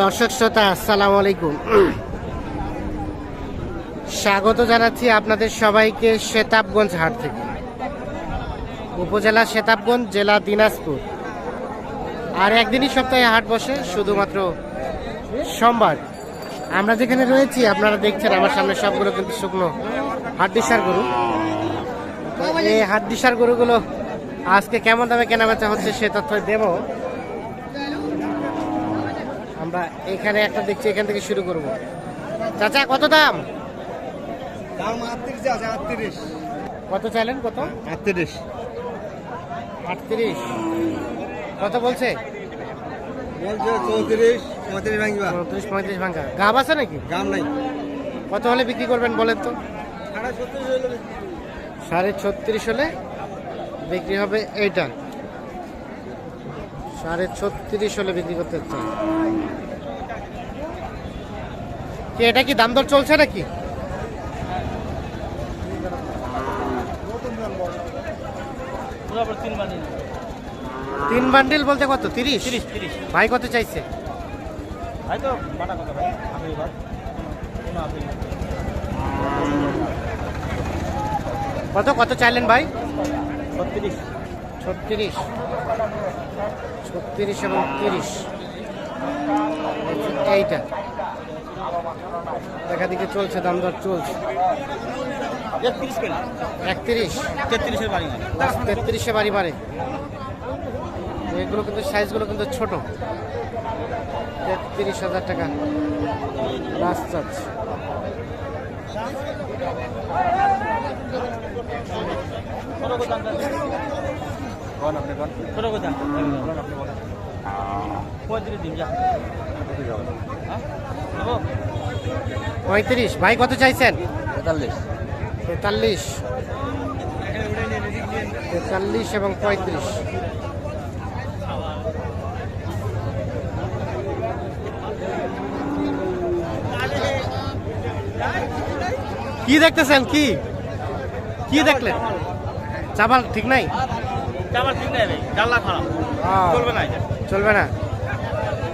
দর্শক শ্রোতা, আসসালামু আলাইকুম। স্বাগত জানাচ্ছি আপনাদের সবাইকে শেতাবগঞ্জ হাট থেকে। উপজেলা শেতাবগঞ্জ জেলা দিনাজপুর। আর একদিনই সপ্তাহে হাট বসে, শুধুমাত্র সোমবার। আমরা যেখানে রয়েছি, আপনারা দেখছেন আমার সামনে সবগুলো কিন্তু শুকনো হাড্ডিসার গরু। এই হাড্ডিসার গরুগুলো আজকে কেমন দামে কেনা বেচা হচ্ছে সে তথ্য দেব। আমরা এখানে একটা দেখছি এখান থেকে শুরু করব। চাচা কত দাম? দাম আটত্রিশ আছে আটত্রিশ। কত চাইলেন কত? আটত্রিশ। আটত্রিশ। কত বলছে? বলছে চৌত্রিশ পঁয়ত্রিশ চৌত্রিশ পঁয়ত্রিশ ভাঙ্গা গাব আছে নাকি? গাম নাই। কত হলে বিক্রি করবেন বলেন তো? সাড়ে ছত্রিশ সাড়ে ছত্রিশ হলে বিক্রি হবে এইটা। সাড়ে ছত্রিশ হলে বিক্রি করতে চাই কি এটা কি দাম দর চলছে নাকি? তিন বান্ডিল বলতে কত? তিরিশ? ভাই কত চাইছে? কত কত চাইলেন ভাই? ছত্রিশ। ছত্রিশ। ছত্রিশ এবং তিরিশ। এইটা। দেখা দিকে চলছে দাম দর চলছে। একত্রিশ তেত্রিশের বাড়ি তেত্রিশে বাড়ি বাড়ে এগুলো কিন্তু সাইজগুলো কিন্তু ছোট। তেত্রিশ হাজার টাকা। লাস্ট চার্জ ছোটো করে কোন আপনি বলেন পঁয়ত্রিশ দিন যা। নেব পঁয়ত্রিশ। ভাই কত চাইছেন? তেতাল্লিশ। তেতাল্লিশ। তেতাল্লিশ এবং পঁয়ত্রিশ। কি দেখতেছেন? কি? কি দেখলেন? চাবাল। ঠিক নাই? আমার ঠিক নেই চলবে না চলবে না।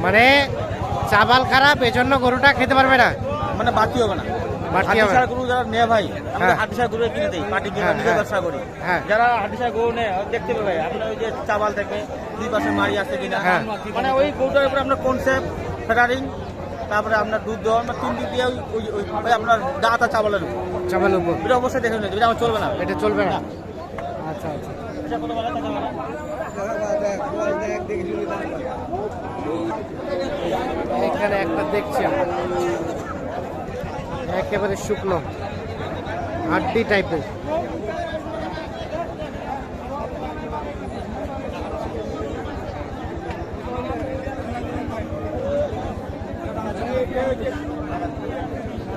মানে চাবাল খারাপ এজন্য গরুটা খেতে পারবে না মানে বাকি হবে না হাটিসার গরু যারা নেয় ভাই আমরা হ্যাঁ। হাটিসার গরু কিনে দিই পাটি কিনে হ্যাঁ, নিজে হ্যাঁ। ব্যবসা করি হ্যাঁ। যারা হাটিসার গরু নেয় দেখতে পাবে ভাই আপনার ওই যে চাবাল থেকে দুই পাশে মারি আছে কিনা হ্যাঁ। মানে ওই গরুটার উপরে আপনার কনসেপ্ট ফেটারিং তারপরে আপনার দুধ দেওয়া আমরা তিন দিক দিয়ে ওই ওই- আপনার দাঁত আর চাবালের উপর এটা অবশ্যই দেখে নিতে এটা আমার চলবে না এটা চলবে না আচ্ছা আচ্ছা এটা বলে? এখানে একটা দেখছি। একেবারে শুকনো, হাড্ডি টাইপের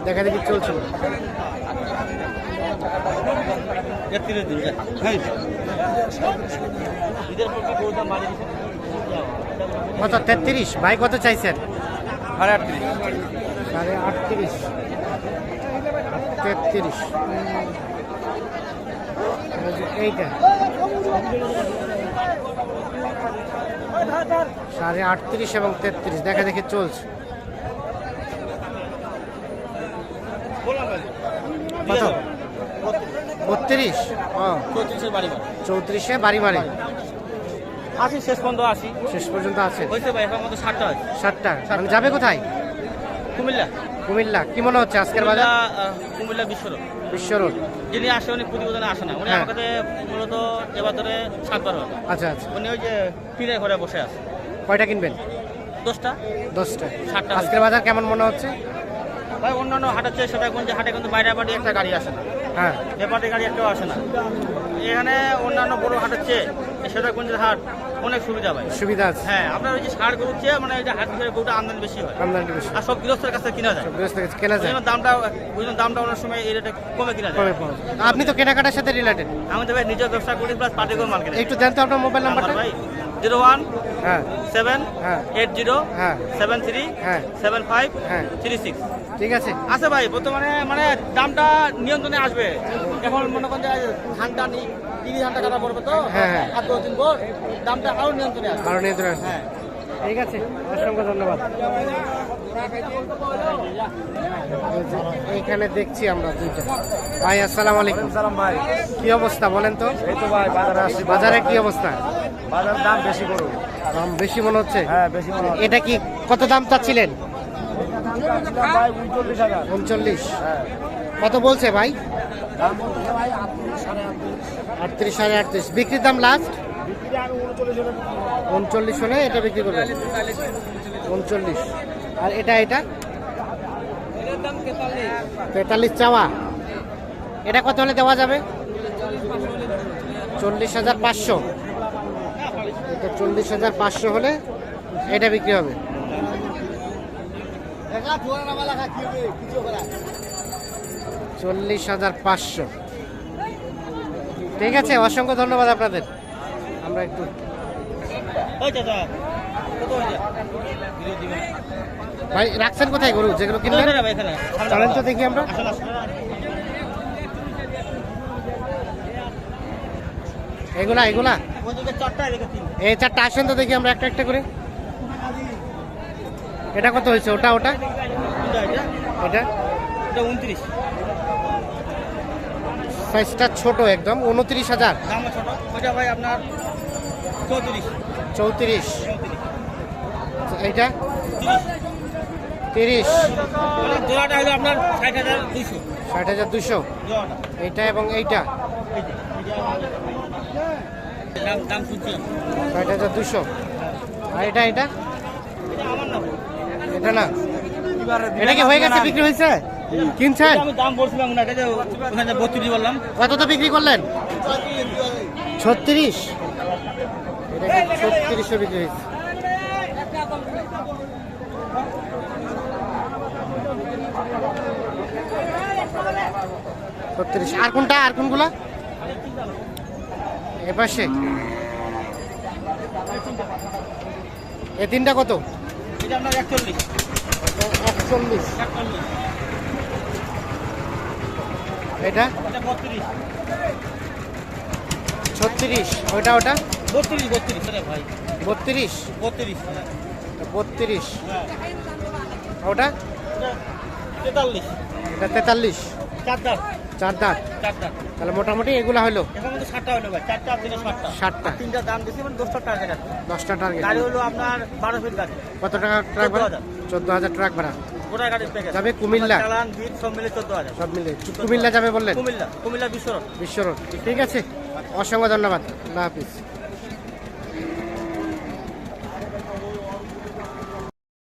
দেখা দেখি চলছে? কত তেত্রিশ, ভাই কত চাইছেন সাড়ে আটত্রিশ। সাড়ে আটত্রিশ। তেত্রিশ। এইটা। সাড়ে আটত্রিশ এবং তেত্রিশ। দেখা দেখে চলছে। কত? বত্রিশ। চৌত্রিশে বাড়ি মারে আসি শেষ পর্যন্ত আসি। শেষ পর্যন্ত আছে হয়েছে ভাই এখন মতো ষাটটা হয় ষাটটা মানে যাবে কোথায়? কুমিল্লা। কুমিল্লা। কি মনে হচ্ছে আজকের বাজার? কুমিল্লা বিশ্ব রোড। বিশ্ব রোড। যিনি আসে উনি প্রতিবেদনে আসে না। উনি হ্যাঁ। আমার কাছে মূলত এবার ধরে সাতবার হবে আচ্ছা আচ্ছা। উনি ওই যে পিড়ে ঘরে বসে আছে। কয়টা কিনবেন? দশটা। দশটা। ষাটটা আজকের বাজার কেমন মনে হচ্ছে? ভাই অন্যান্য হাটের চেয়ে সেটা কোন যে হাটে কিন্তু বাইরে বাড়ি একটা গাড়ি আসে না। হ্যাঁ। ব্যাপারটি গাড়ি একটাও আসে না। এখানে অন্যান্য বড় হাটের চেয়ে সেটা হাট অনেক সুবিধা ভাই। সুবিধা আছে। হ্যাঁ আপনার ওই যে ষাট গরুর চেয়ে মানে যে হাট হিসেবে গরুটা আমদানি বেশি হয়। আমদানি বেশি আর সব গৃহস্থের কাছে কিনা যায়। সব গৃহস্থ কাছে কেনা যায়। দামটা ওই জন্য দামটা অনেক সময় এই রেটে কমে কিনা যায়। আপনি তো কেনাকাটার সাথে রিলেটেড আমি তো ভাই নিজের ব্যবসা করি প্লাস পার্টিগর মার্কেট একটু দেন তো আপনার মোবাইল নাম্বারটা ভাই জিরো ওয়ান হ্যাঁ। সেভেন হ্যাঁ। এইট জিরো হ্যাঁ। সেভেন থ্রি হ্যাঁ। সেভেন ফাইভ হ্যাঁ। থ্রি সিক্স ঠিক আছে। আছে ভাই বর্তমানে মানে দামটা নিয়ন্ত্রণে আসবে। এখন মনে করেন যে ধানটা তিরিশ ধানটা কাটা পড়বে তো? হ্যাঁ, হ্যাঁ। আর দশ দিন পর দামটা আরও নিয়ন্ত্রণে আসবে। কারণ এই ধরনের হ্যাঁ। ঠিক আছে অসংখ্য ধন্যবাদ। দেখছি আমরা দুইটা। ভাই আসসালামু আলাইকুম। সালাম ভাই। কি অবস্থা বলেন তো? এই তো ভাই বাজারে আসছি বাজারে কি অবস্থা? বাজারের দাম বেশি করুন দাম বেশি মনে হচ্ছে? হ্যাঁ বেশি মনে হয় এটা কি কত দাম চাচ্ছিলেন? উনচল্লিশ হাজার। উনচল্লিশ। হ্যাঁ। কত বলছে ভাই? আটত্রিশ সাড়ে আটত্রিশ। বিক্রির দাম লাস্ট উনচল্লিশ হলে এটা বিক্রি করবেন উনচল্লিশ। আর এটা এটা? তেতাল্লিশ চাওয়া। এটা কত হলে দেওয়া যাবে? চল্লিশ হাজার পাঁচশো। এটা চল্লিশ হাজার পাঁচশো হলে এটা বিক্রি হবে। চল্লিশ হাজার পাঁচশো। ঠিক আছে অসংখ্য ধন্যবাদ আপনাদের। আমরা একটু ভাই রাখছেন কোথায় গরু? যেগুলো কিনলেন ভাই চলেন তো দেখি আমরা। এগুলা এগুলা? এই চারটা আসেন তো দেখি আমরা একটা একটা করে। এটা কত হয়েছে? ওটা ওটা? এটা উনত্রিশ। সাইজটা ছোট একদম উনত্রিশ হাজার। ভাই আপনার চৌত্রিশ। চৌত্রিশ। এইটা? তিরিশ। মানে জোড়াটা হলো আপনার ষাট হাজার দুইশো। ষাট হাজার দুশো এইটা এবং এইটা। ষাট হাজার দুশো আর এটা এটা? এটা না এটা না? এটা কি হয়ে গেছে বিক্রি হয়েছে? কিনছেন আমি দাম বলছিলাম না এটা যে ওখানে বত্রিশ বললাম। কত তো বিক্রি করলেন? ছত্রিশ? এটা ছত্রিশশো বিক্রি হয়েছে? ছত্রিশ। আর কোনটা আর কোনগুলা? এপাশে এ তিনটা কত? একচল্লিশ। একচল্লিশ। এটা? ছত্রিশ। ওইটা ওটা? বত্রিশ বত্রিশ ভাই। বত্রিশ? বত্রিশ হ্যাঁ। বত্রিশ। হ্যাঁ। ওটা? তেতাল্লিশ। এটা তেতাল্লিশ। চার দাঁত। চার দাঁত। চার দাঁত। তাহলে মোটামুটি এগুলা হলো? ষাটটা হলো ভাই। চারটা আর ষাটটা। ষাটটা। তিনটা দাম মানে দশটা টার্গেট দশটা টার্গেট গাড়ি হলো আপনার বারো ফিট গাড়ি। কত টাকা ট্রাক ভাড়া? চোদ্দ হাজার। ট্রাক ভাড়া। যাবে কুমিল্লা। মিলে সব মিলে। কুমিল্লা যাবে বললেন? কুমিল্লা কুমিল্লা বিশ্বরোড। বিশ্বরোড। ঠিক আছে। অসংখ্য ধন্যবাদ। আল্লাহ হাফিজ।